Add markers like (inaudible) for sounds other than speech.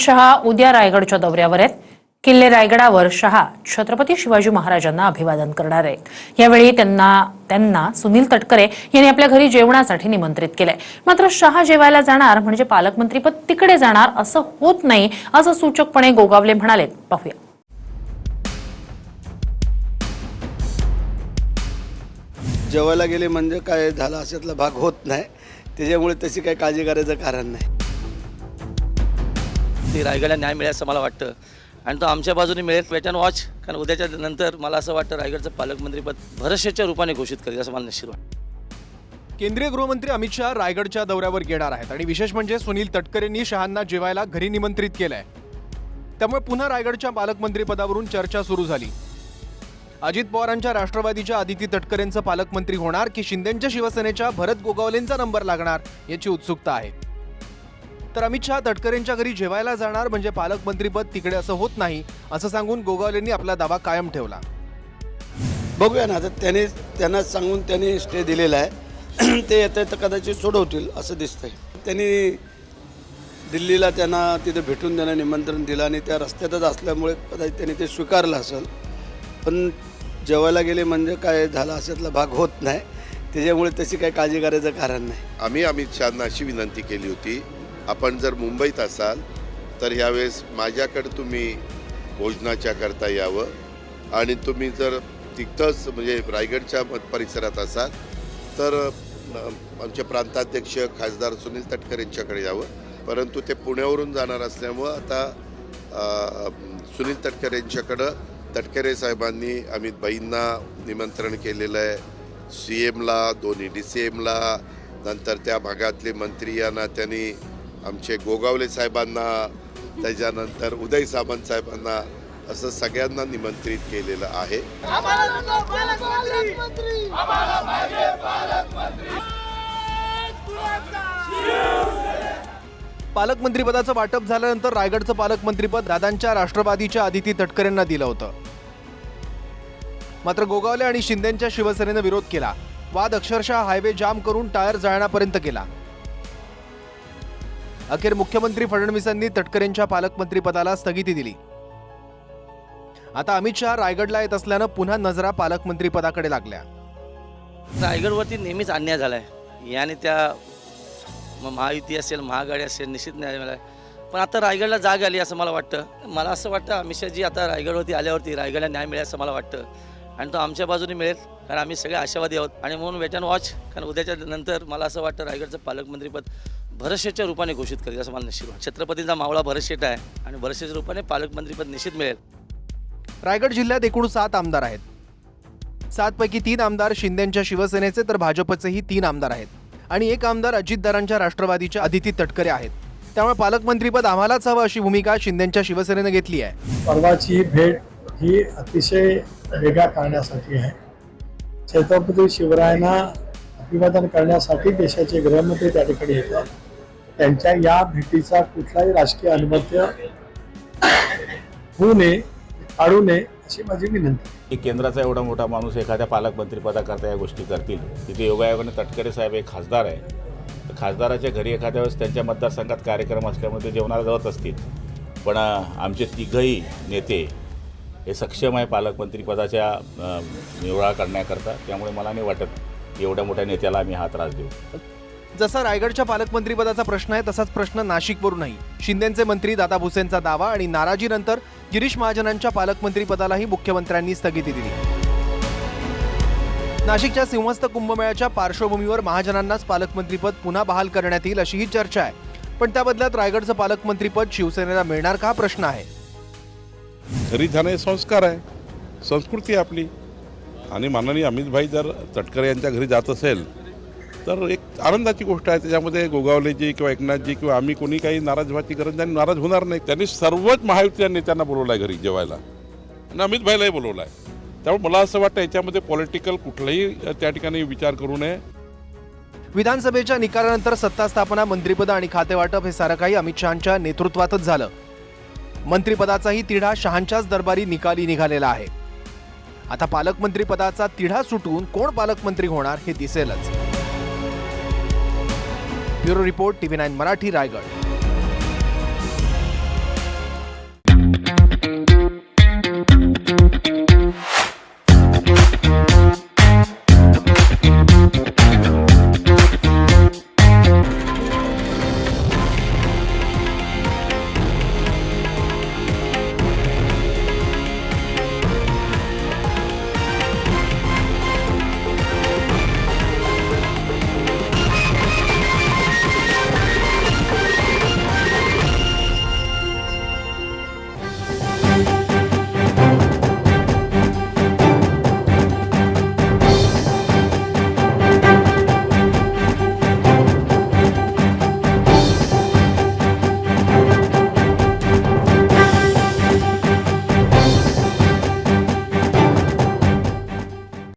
शहा उद्या रायगडच्या दौऱ्यावर आहेत. किल्ले रायगडावर शहा छत्रपती शिवाजी महाराजांना अभिवादन करणार आहेत. यावेळी त्यांना त्यांना सुनील तटकरे यांनी आपल्या घरी जेवणासाठी निमंत्रित केलंय. मात्र शहा जेवायला जाणार म्हणजे पालकमंत्रीपद तिकडे जाणार असं होत नाही असं सूचकपणे गोगावले म्हणाले पाहूया. जेवायला गेले म्हणजे काय झालं अशातला भाग होत नाही. त्याच्यामुळे तशी काही काळजी करायचं कारण नाही. ती रायगडला न्याय मिळेल असं मला वाटतं. आणि तो आमच्या बाजूने मिळेल वेट अँड वॉच कारण उद्याच्या नंतर मला असं वाटतं रायगडचं पालकमंत्रीपद भरशेच्या रूपाने घोषित करेल असं मला निश्चित वाटतं. केंद्रीय गृहमंत्री अमित शहा रायगडच्या दौऱ्यावर येणार आहेत आणि विशेष म्हणजे सुनील तटकरेंनी शहांना जेवायला घरी निमंत्रित केलंय. त्यामुळे पुन्हा रायगडच्या पालकमंत्रीपदावरून चर्चा सुरू झाली. अजित पवारांच्या राष्ट्रवादीच्या आदिती तटकरेंचं पालकमंत्री होणार की शिंदेच्या शिवसेनेच्या भरत गोगावलेंचा नंबर लागणार याची उत्सुकता आहे. तर अमित शहा तटकरेंच्या घरी जेवायला जाणार म्हणजे पालकमंत्रीपद तिकडे असं होत नाही असं सांगून गोगावलेंनी आपला दावा कायम ठेवला. बघूया ना आता त्याने त्यांना सांगून त्यांनी स्टे दिलेला आहे. (clears throat) ते येत तर कदाचित सोडवतील असं दिसतंय. त्यांनी दिल्लीला त्यांना तिथे भेटून त्यांना निमंत्रण दिलं आणि त्या रस्त्यातच असल्यामुळे कदाचित त्यांनी ते स्वीकारलं असेल. पण जेवायला गेले म्हणजे काय झालं अशातला भाग होत नाही. त्याच्यामुळे तशी काही काळजी करायचं कारण नाही. आम्ही अमित शहांना अशी विनंती केली होती आपण जर मुंबईत असाल तर यावेळेस माझ्याकडे तुम्ही भोजनाच्या करता यावं. आणि तुम्ही जर तिथंच म्हणजे रायगडच्या परिसरात असाल तर आमचे प्रांताध्यक्ष खासदार सुनील तटकर यांच्याकडे यावं. परंतु ते पुण्यावरून जाणार असल्यामुळं आता सुनील तटकर यांच्याकडं तटकरे साहेबांनी अमित बाईंना निमंत्रण केलेलं आहे. सी एमला दोन्ही डी सी एमला नंतर त्या भागातले मंत्री यांना त्यांनी आमचे गोगावले साहेबांना त्याच्यानंतर उदय सामंत साहेबांना असं सगळ्यांना निमंत्रित केलेलं आहे. पालकमंत्रीपदाचं वाटप झाल्यानंतर रायगडचं पालकमंत्रीपद दादांच्या राष्ट्रवादीच्या आदिती तटकरेंना दिलं होतं. मात्र गोगावले आणि शिंदेच्या शिवसेनेनं विरोध केला. वाद अक्षरशः हायवे जाम करून टायर जाळण्यापर्यंत केला अखेर मुख्यमंत्री फडणवीसांनी तटकरेंच्या पालकमंत्रीपदाला स्थगिती दिली. आता अमित शहा रायगडला येत असल्यानं पुन्हा नजरा पालकमंत्रीपदाकडे लागल्या. रायगडवरती नेहमीच अन्याय झाला आहे याने त्या मग महायुती असेल महागाडी असेल निश्चित न्याय मिळाला. पण आता रायगडला जाग आली असं मला वाटतं. मला असं वाटतं अमित शहाजी आता रायगडवरती आल्यावरती रायगडला न्याय मिळेल असं मला वाटतं. आणि तो आमच्या बाजूने मिळेल कारण आम्ही सगळे आशावादी आहोत. आणि म्हणून वेट अँड वॉच कारण उद्याच्या नंतर मला असं वाटतं रायगडचं पालकमंत्रीपद भरशेच्या रूपाने घोषित करेल असं मला निश्चित वाटतं छत्रपतींचा मावळा भरतशेट आहे आणि भरतशेच्या रूपाने पालकमंत्रीपद निश्चित मिळेल. रायगड जिल्ह्यात एकूण सात आमदार आहेत. सातपैकी तीन आमदार शिंदेच्या शिवसेनेचे तर भाजपचेही तीन आमदार आहेत. आणि एक आमदार अजितदारांच्या राष्ट्रवादीच्या आदिती तटकरे आहेत. त्यामुळे पालकमंत्रीपद आम्हालाच हवं अशी भूमिका शिंदेच्या शिवसेनेनं घेतली आहे. परवाची भेट ही अतिशय वेगळा करण्यासाठी आहे. छत्रपती शिवरायांना अभिवादन करण्यासाठी देशाचे गृहमंत्री त्या ठिकाणी येतात. त्यांच्या या भेटीचा कुठलाही राजकीय अनुमत्य होऊ नये काढू नये अशी माझी विनंती की केंद्राचा एवढा मोठा माणूस एखाद्या पालकमंत्रीपदाकरता या गोष्टी करतील. तिथे योगायोगाने तटकरे साहेब हे खासदार आहे. तर खासदाराच्या घरी एखाद्या वेळेस त्यांच्या मतदारसंघात कार्यक्रम असल्यामुळे ते जेवणाला जात असतील. पण आमचे तिघही नेते हे सक्षम आहे पालकमंत्रीपदाच्या निवडा करण्याकरता. त्यामुळे मला नाही वाटत की एवढ्या मोठ्या नेत्याला आम्ही हा त्रास देऊ. जसा रायगडच्या पालकमंत्रीपदाचा प्रश्न आहे तसाच प्रश्न नाशिकवरूनही. शिंदेचे मंत्री दादा भुसेंचा दावा आणि नाराजीनंतर गिरीश महाजनांच्या पालकमंत्रीपदालाही मुख्यमंत्र्यांनी स्थगिती दिली. नाशिकच्या सिंहस्थ कुंभमेळ्याच्या पार्श्वभूमीवर महाजनांनाच पालकमंत्रीपद पुन्हा बहाल करण्यात येईल अशी ही चर्चा आहे. पण त्या बदल्यात रायगडचं पालकमंत्रीपद शिवसेनेला मिळणार का हा प्रश्न आहे? घरी जाणे संस्कार आहे. संस्कृती आपली. आणि माननीय अमितभाई जर तटकरे यांच्या घरी जात असेल तर एक आनंदाची गोष्ट आहे त्याच्यामध्ये गोगावलेजी किंवा एकनाथजी किंवा आम्ही कोणी काही नाराज व्हायची गरज नाही नाराज होणार नाही. त्यांनी सर्वच महायुतीच्या नेत्यांना बोलवलं आहे घरी जेवायला. आणि अमितभाईलाही बोलवलं आहे त्यामुळे मला असं वाटतं याच्यामध्ये पॉलिटिकल कुठलाही त्या ठिकाणी विचार करू नये. विधानसभेच्या निकालानंतर सत्ता स्थापना मंत्रिपद आणि खातेवाटप हे सारं काही अमित शहांच्या नेतृत्वातच झालं. मंत्रिपदाचाही तिढा शहांच्याच दरबारी निकाली निघालेला आहे. आता पालकमंत्री पदाचा तिढा सुटून कोण पालकमंत्री होणार हे दिसेलच. Bureau report TV nine Marathi Raigad.